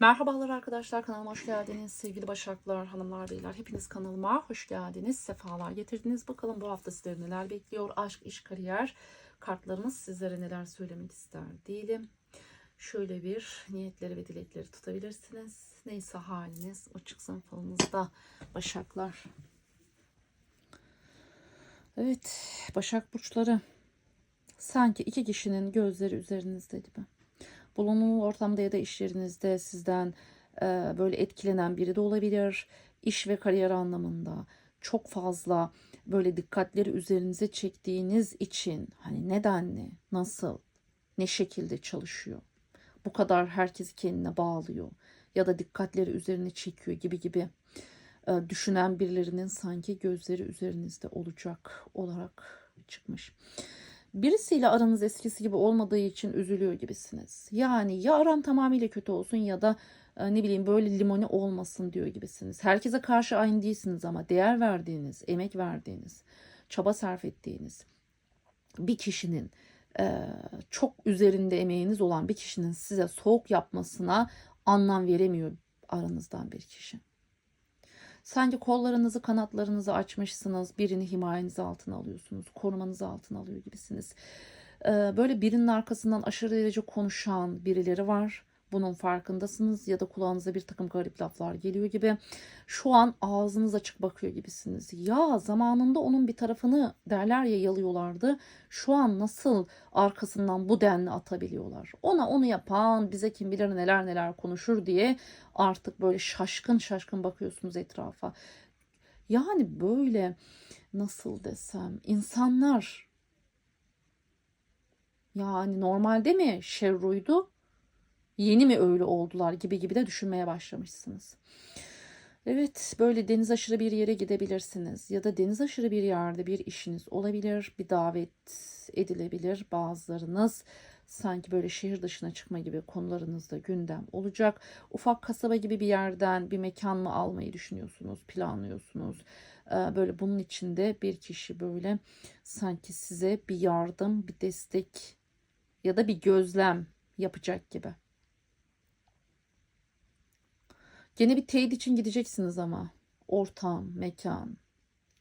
Merhabalar arkadaşlar kanalıma hoş geldiniz. Sevgili Başaklar, hanımlar, beyler hepiniz kanalıma hoş geldiniz. Sefalar getirdiniz. Bakalım bu hafta sizleri neler bekliyor? Aşk, iş, kariyer kartlarımız sizlere neler söylemek ister diyelim. Şöyle bir niyetleri ve dilekleri tutabilirsiniz. Neyse haliniz o çıksın falınızda Başaklar. Evet Başak Burçları sanki iki kişinin gözleri üzerinizde gibi bulunduğunuz ortamda ya da iş yerinizde sizden e, böyle etkilenen biri de olabilir. İş ve kariyer anlamında çok fazla böyle dikkatleri üzerinize çektiğiniz için hani nedenli, nasıl, ne şekilde çalışıyor. Bu kadar herkesi kendine bağlıyor ya da dikkatleri üzerine çekiyor gibi gibi e, düşünen birilerinin sanki gözleri üzerinizde olacak olarak çıkmış birisiyle aranız eskisi gibi olmadığı için üzülüyor gibisiniz. Yani ya aram tamamıyla kötü olsun ya da e, ne bileyim böyle limoni olmasın diyor gibisiniz. Herkese karşı aynı değilsiniz ama değer verdiğiniz, emek verdiğiniz, çaba sarf ettiğiniz bir kişinin e, çok üzerinde emeğiniz olan bir kişinin size soğuk yapmasına anlam veremiyor aranızdan bir kişi. Sanki kollarınızı kanatlarınızı açmışsınız. Birini himayeniz altına alıyorsunuz. Korumanız altına alıyor gibisiniz. Ee, böyle birinin arkasından aşırı derece konuşan birileri var bunun farkındasınız ya da kulağınıza bir takım garip laflar geliyor gibi. Şu an ağzınız açık bakıyor gibisiniz. Ya zamanında onun bir tarafını derler ya yalıyorlardı. Şu an nasıl arkasından bu denli atabiliyorlar. Ona onu yapan bize kim bilir neler neler konuşur diye artık böyle şaşkın şaşkın bakıyorsunuz etrafa. Yani böyle nasıl desem insanlar yani normalde mi şerruydu Yeni mi öyle oldular gibi gibi de düşünmeye başlamışsınız. Evet böyle deniz aşırı bir yere gidebilirsiniz ya da deniz aşırı bir yerde bir işiniz olabilir, bir davet edilebilir bazılarınız. Sanki böyle şehir dışına çıkma gibi konularınızda gündem olacak. Ufak kasaba gibi bir yerden bir mekan mı almayı düşünüyorsunuz, planlıyorsunuz. Ee, böyle bunun içinde bir kişi böyle sanki size bir yardım, bir destek ya da bir gözlem yapacak gibi. Gene bir teyit için gideceksiniz ama. Ortam, mekan,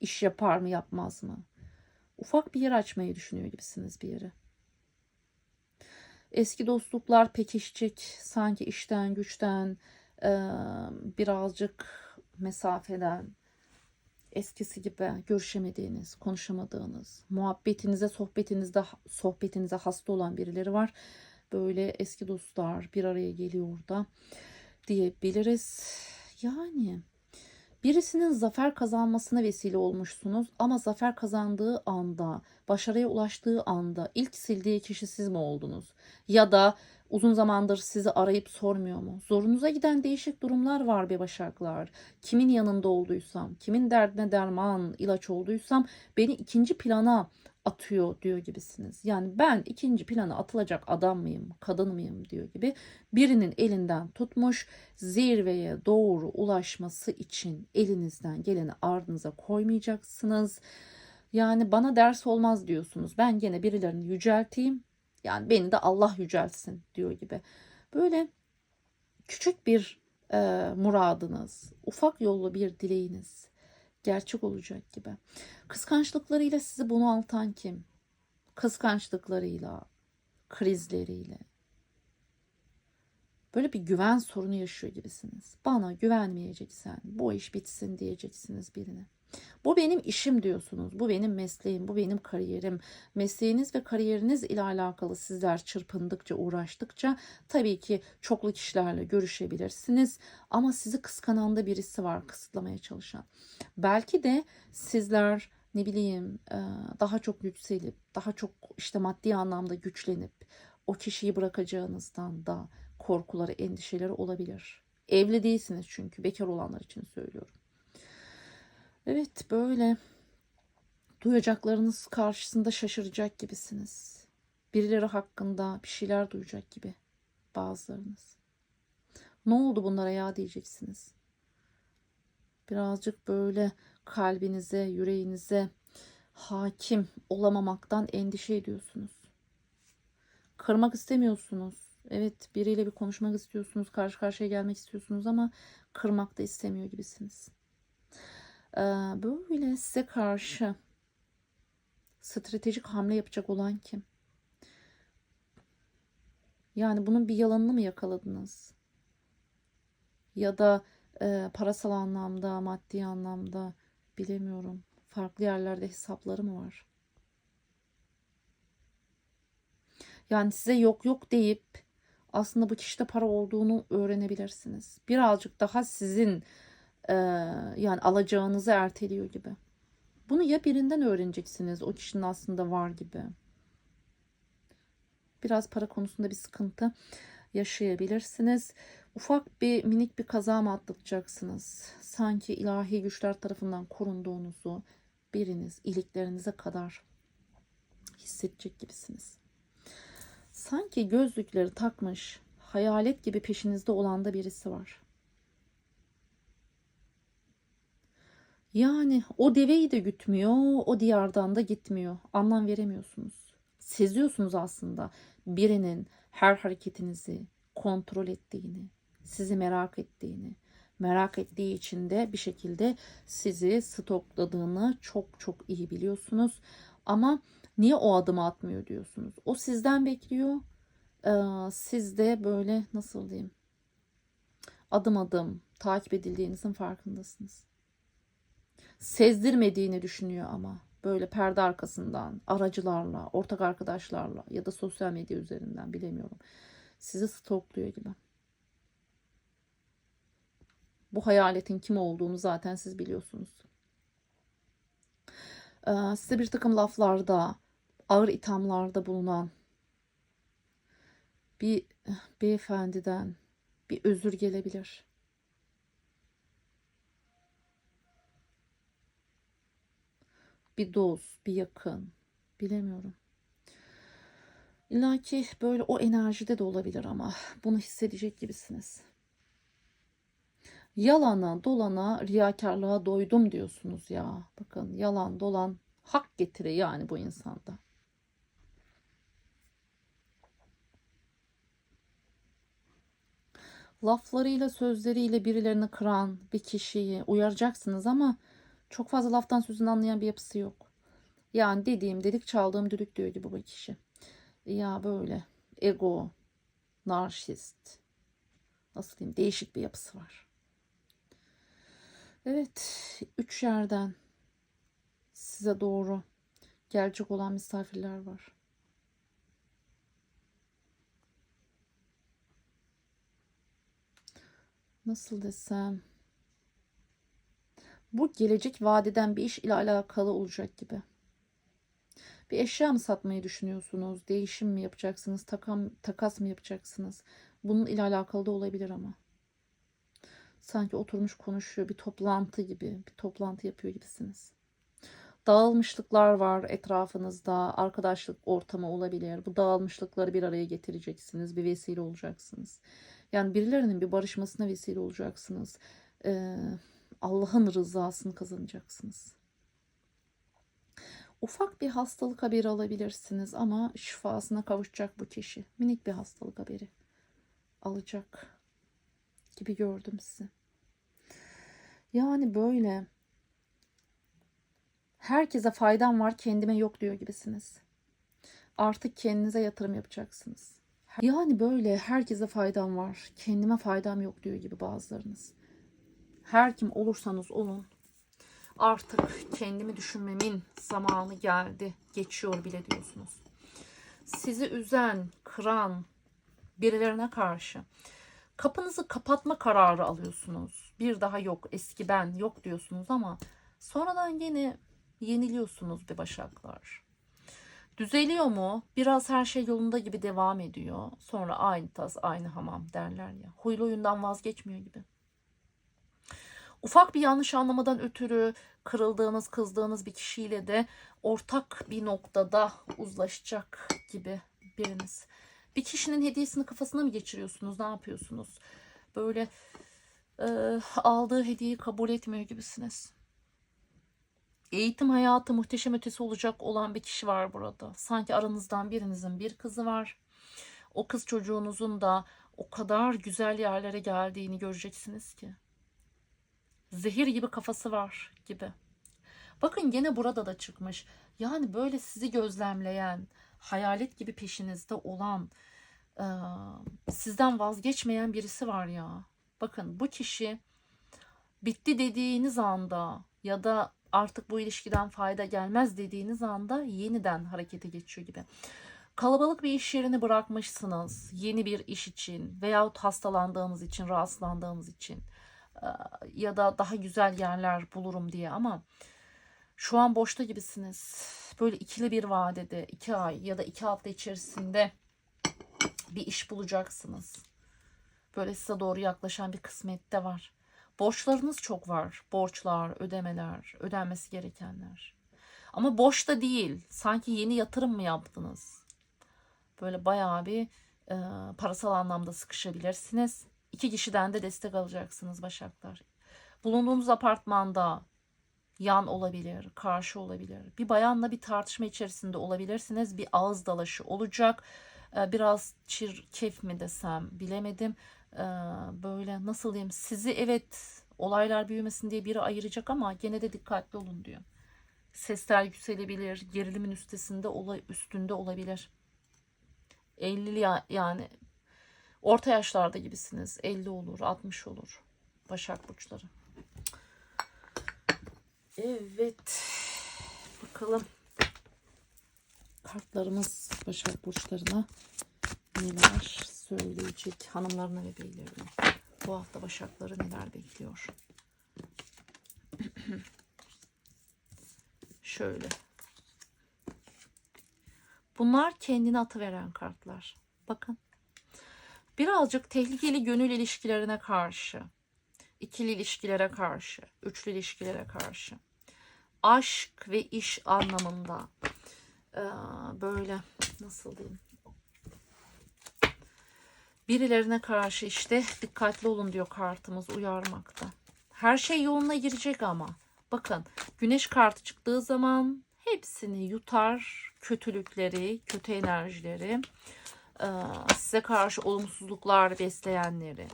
iş yapar mı yapmaz mı? Ufak bir yer açmayı düşünüyor gibisiniz bir yere. Eski dostluklar pekişecek. Sanki işten, güçten, birazcık mesafeden, eskisi gibi görüşemediğiniz, konuşamadığınız, muhabbetinize, sohbetinizde sohbetinize hasta olan birileri var. Böyle eski dostlar bir araya geliyor orada diyebiliriz. Yani birisinin zafer kazanmasına vesile olmuşsunuz ama zafer kazandığı anda, başarıya ulaştığı anda ilk sildiği kişi siz mi oldunuz? Ya da uzun zamandır sizi arayıp sormuyor mu? Zorunuza giden değişik durumlar var be başaklar. Kimin yanında olduysam, kimin derdine derman, ilaç olduysam beni ikinci plana atıyor diyor gibisiniz. Yani ben ikinci plana atılacak adam mıyım, kadın mıyım diyor gibi birinin elinden tutmuş zirveye doğru ulaşması için elinizden geleni ardınıza koymayacaksınız. Yani bana ders olmaz diyorsunuz. Ben gene birilerini yücelteyim. Yani beni de Allah yücelsin diyor gibi. Böyle küçük bir e, muradınız, ufak yollu bir dileğiniz gerçek olacak gibi. Kıskançlıklarıyla sizi bunaltan kim? Kıskançlıklarıyla, krizleriyle. Böyle bir güven sorunu yaşıyor gibisiniz. Bana güvenmeyeceksen bu iş bitsin diyeceksiniz birine. Bu benim işim diyorsunuz. Bu benim mesleğim, bu benim kariyerim. Mesleğiniz ve kariyeriniz ile alakalı sizler çırpındıkça, uğraştıkça tabii ki çoklu kişilerle görüşebilirsiniz. Ama sizi kıskanan da birisi var kısıtlamaya çalışan. Belki de sizler ne bileyim daha çok yükselip, daha çok işte maddi anlamda güçlenip o kişiyi bırakacağınızdan da korkuları, endişeleri olabilir. Evli değilsiniz çünkü bekar olanlar için söylüyorum. Evet böyle duyacaklarınız karşısında şaşıracak gibisiniz. Birileri hakkında bir şeyler duyacak gibi bazılarınız. Ne oldu bunlara ya diyeceksiniz. Birazcık böyle kalbinize, yüreğinize hakim olamamaktan endişe ediyorsunuz. Kırmak istemiyorsunuz. Evet biriyle bir konuşmak istiyorsunuz. Karşı karşıya gelmek istiyorsunuz ama kırmak da istemiyor gibisiniz. Ee, böyle size karşı stratejik hamle yapacak olan kim? Yani bunun bir yalanını mı yakaladınız? Ya da e, parasal anlamda, maddi anlamda bilemiyorum. Farklı yerlerde hesapları mı var? Yani size yok yok deyip aslında bu kişide para olduğunu öğrenebilirsiniz. Birazcık daha sizin e, yani alacağınızı erteliyor gibi. Bunu ya birinden öğreneceksiniz o kişinin aslında var gibi. Biraz para konusunda bir sıkıntı yaşayabilirsiniz. Ufak bir minik bir kaza mı atlatacaksınız? Sanki ilahi güçler tarafından korunduğunuzu biriniz iliklerinize kadar hissedecek gibisiniz. Sanki gözlükleri takmış, hayalet gibi peşinizde olan da birisi var. Yani o deveyi de gütmüyor, o diyardan da gitmiyor. Anlam veremiyorsunuz. Seziyorsunuz aslında birinin her hareketinizi kontrol ettiğini, sizi merak ettiğini, merak ettiği için de bir şekilde sizi stokladığını çok çok iyi biliyorsunuz. Ama niye o adımı atmıyor diyorsunuz. O sizden bekliyor. Ee, siz de böyle nasıl diyeyim adım adım takip edildiğinizin farkındasınız. Sezdirmediğini düşünüyor ama böyle perde arkasından aracılarla, ortak arkadaşlarla ya da sosyal medya üzerinden bilemiyorum. Sizi stokluyor gibi. Bu hayaletin kim olduğunu zaten siz biliyorsunuz. Ee, size bir takım laflarda, ağır ithamlarda bulunan bir beyefendiden bir özür gelebilir. Bir dost, bir yakın, bilemiyorum. İlla ki böyle o enerjide de olabilir ama bunu hissedecek gibisiniz. Yalana, dolana, riyakarlığa doydum diyorsunuz ya. Bakın yalan, dolan hak getire yani bu insanda. Laflarıyla, sözleriyle birilerini kıran bir kişiyi uyaracaksınız ama çok fazla laftan sözünü anlayan bir yapısı yok. Yani dediğim dedik çaldığım düdük diyor bu kişi. Ya böyle ego, narşist, nasıl diyeyim değişik bir yapısı var. Evet, üç yerden size doğru gelecek olan misafirler var. Nasıl desem? Bu gelecek vadeden bir iş ile alakalı olacak gibi. Bir eşya mı satmayı düşünüyorsunuz? Değişim mi yapacaksınız? Takam, takas mı yapacaksınız? Bunun ile alakalı da olabilir ama. Sanki oturmuş konuşuyor. Bir toplantı gibi. Bir toplantı yapıyor gibisiniz. Dağılmışlıklar var etrafınızda. Arkadaşlık ortamı olabilir. Bu dağılmışlıkları bir araya getireceksiniz. Bir vesile olacaksınız. Yani birilerinin bir barışmasına vesile olacaksınız. Ee, Allah'ın rızasını kazanacaksınız. Ufak bir hastalık haberi alabilirsiniz ama şifasına kavuşacak bu kişi. Minik bir hastalık haberi alacak gibi gördüm sizi. Yani böyle herkese faydam var kendime yok diyor gibisiniz. Artık kendinize yatırım yapacaksınız. Yani böyle herkese faydam var kendime faydam yok diyor gibi bazılarınız. Her kim olursanız olun artık kendimi düşünmemin zamanı geldi. Geçiyor bile diyorsunuz. Sizi üzen, kıran birilerine karşı kapınızı kapatma kararı alıyorsunuz. Bir daha yok, eski ben yok diyorsunuz ama sonradan yine yeniliyorsunuz be başaklar. Düzeliyor mu? Biraz her şey yolunda gibi devam ediyor. Sonra aynı tas, aynı hamam derler ya. Huylu oyundan vazgeçmiyor gibi. Ufak bir yanlış anlamadan ötürü kırıldığınız, kızdığınız bir kişiyle de ortak bir noktada uzlaşacak gibi biriniz. Bir kişinin hediyesini kafasına mı geçiriyorsunuz? Ne yapıyorsunuz? Böyle e, aldığı hediyeyi kabul etmiyor gibisiniz. Eğitim hayatı muhteşem ötesi olacak olan bir kişi var burada. Sanki aranızdan birinizin bir kızı var. O kız çocuğunuzun da o kadar güzel yerlere geldiğini göreceksiniz ki. Zehir gibi kafası var gibi. Bakın gene burada da çıkmış. Yani böyle sizi gözlemleyen, hayalet gibi peşinizde olan, e, sizden vazgeçmeyen birisi var ya. Bakın bu kişi bitti dediğiniz anda ya da artık bu ilişkiden fayda gelmez dediğiniz anda yeniden harekete geçiyor gibi. Kalabalık bir iş yerini bırakmışsınız yeni bir iş için veyahut hastalandığınız için, rahatsızlandığınız için ya da daha güzel yerler bulurum diye ama şu an boşta gibisiniz. Böyle ikili bir vadede, iki ay ya da iki hafta içerisinde bir iş bulacaksınız. Böyle size doğru yaklaşan bir kısmet de var. Borçlarınız çok var. Borçlar, ödemeler, ödenmesi gerekenler. Ama boş da değil. Sanki yeni yatırım mı yaptınız? Böyle bayağı bir e, parasal anlamda sıkışabilirsiniz. İki kişiden de destek alacaksınız Başaklar. Bulunduğunuz apartmanda yan olabilir, karşı olabilir. Bir bayanla bir tartışma içerisinde olabilirsiniz. Bir ağız dalaşı olacak. Ee, Biraz çirkef mi desem bilemedim. Ee, Böyle nasıl diyeyim sizi evet olaylar büyümesin diye biri ayıracak ama gene de dikkatli olun diyor. Sesler yükselebilir, gerilimin üstesinde üstünde olabilir. 50 ya- yani orta yaşlarda gibisiniz. 50 olur, 60 olur. Başak burçları. Evet. Bakalım. Kartlarımız Başak Burçlarına neler söyleyecek hanımlarına ve beylerine. Bu hafta Başakları neler bekliyor? Şöyle. Bunlar kendini atıveren kartlar. Bakın. Birazcık tehlikeli gönül ilişkilerine karşı ikili ilişkilere karşı, üçlü ilişkilere karşı, aşk ve iş anlamında eee, böyle nasıl diyeyim? Birilerine karşı işte dikkatli olun diyor kartımız uyarmakta. Her şey yoluna girecek ama. Bakın güneş kartı çıktığı zaman hepsini yutar, kötülükleri, kötü enerjileri, size karşı olumsuzluklar besleyenleri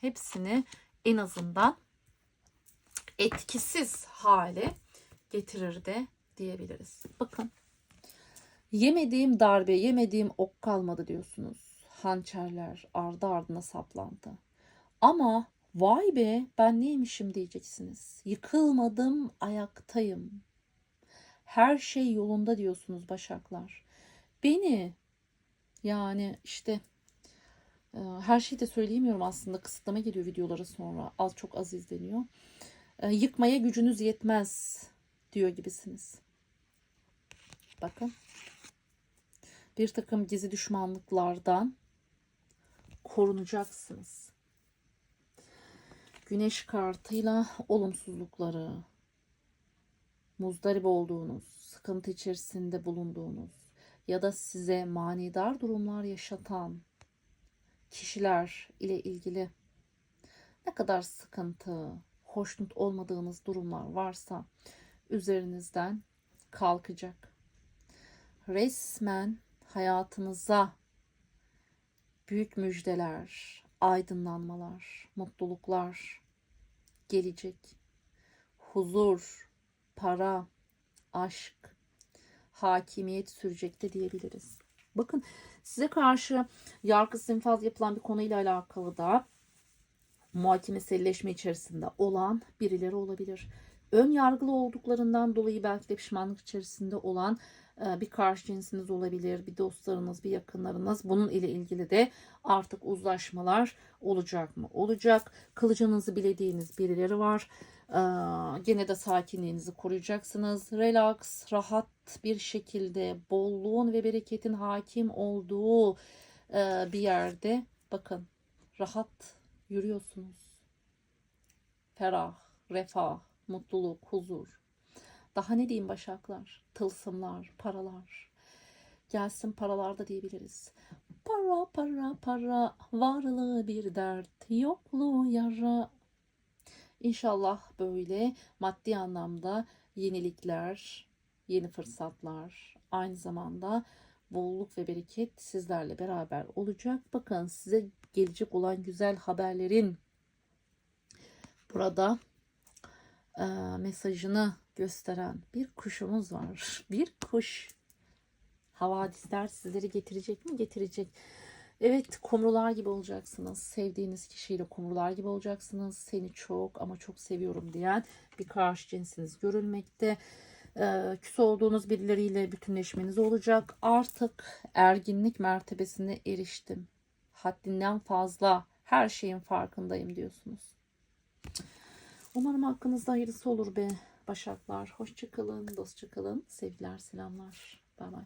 hepsini en azından etkisiz hale getirir de diyebiliriz. Bakın yemediğim darbe, yemediğim ok kalmadı diyorsunuz. Hançerler ardı ardına saplandı. Ama vay be ben neymişim diyeceksiniz. Yıkılmadım ayaktayım. Her şey yolunda diyorsunuz başaklar. Beni yani işte ee, Her şeyi de söyleyemiyorum aslında. Kısıtlama geliyor videolara sonra. Az çok az izleniyor. Ee, Yıkmaya gücünüz yetmez diyor gibisiniz. Bakın. Bir takım gizli düşmanlıklardan korunacaksınız. Güneş kartıyla olumsuzlukları, muzdarip olduğunuz, sıkıntı içerisinde bulunduğunuz ya da size manidar durumlar yaşatan kişiler ile ilgili ne kadar sıkıntı, hoşnut olmadığınız durumlar varsa üzerinizden kalkacak. Resmen hayatınıza büyük müjdeler, aydınlanmalar, mutluluklar gelecek. Huzur, para, aşk, hakimiyet sürecek de diyebiliriz. Bakın size karşı yargısız infaz yapılan bir konuyla alakalı da muhakemeselleşme içerisinde olan birileri olabilir. Ön yargılı olduklarından dolayı belki de pişmanlık içerisinde olan e, bir karşı cinsiniz olabilir, bir dostlarınız, bir yakınlarınız. Bunun ile ilgili de artık uzlaşmalar olacak mı? Olacak. Kılıcınızı bilediğiniz birileri var. Ee, gene de sakinliğinizi koruyacaksınız. Relax, rahat bir şekilde bolluğun ve bereketin hakim olduğu e, bir yerde bakın rahat yürüyorsunuz. Ferah, refah, mutluluk, huzur. Daha ne diyeyim başaklar? Tılsımlar, paralar. Gelsin paralarda diyebiliriz. Para para para varlığı bir dert yokluğu yara İnşallah böyle maddi anlamda yenilikler, yeni fırsatlar, aynı zamanda bolluk ve bereket sizlerle beraber olacak. Bakın size gelecek olan güzel haberlerin burada e, mesajını gösteren bir kuşumuz var. Bir kuş. Havadisler sizleri getirecek mi? Getirecek. Evet kumrular gibi olacaksınız. Sevdiğiniz kişiyle kumrular gibi olacaksınız. Seni çok ama çok seviyorum diyen bir karşı cinsiniz görülmekte. Ee, küs olduğunuz birileriyle bütünleşmeniz olacak. Artık erginlik mertebesine eriştim. Haddinden fazla her şeyin farkındayım diyorsunuz. Umarım hakkınızda hayırlısı olur be Başaklar. Hoşçakalın, dostça kalın. Sevgiler, selamlar. Bay bay.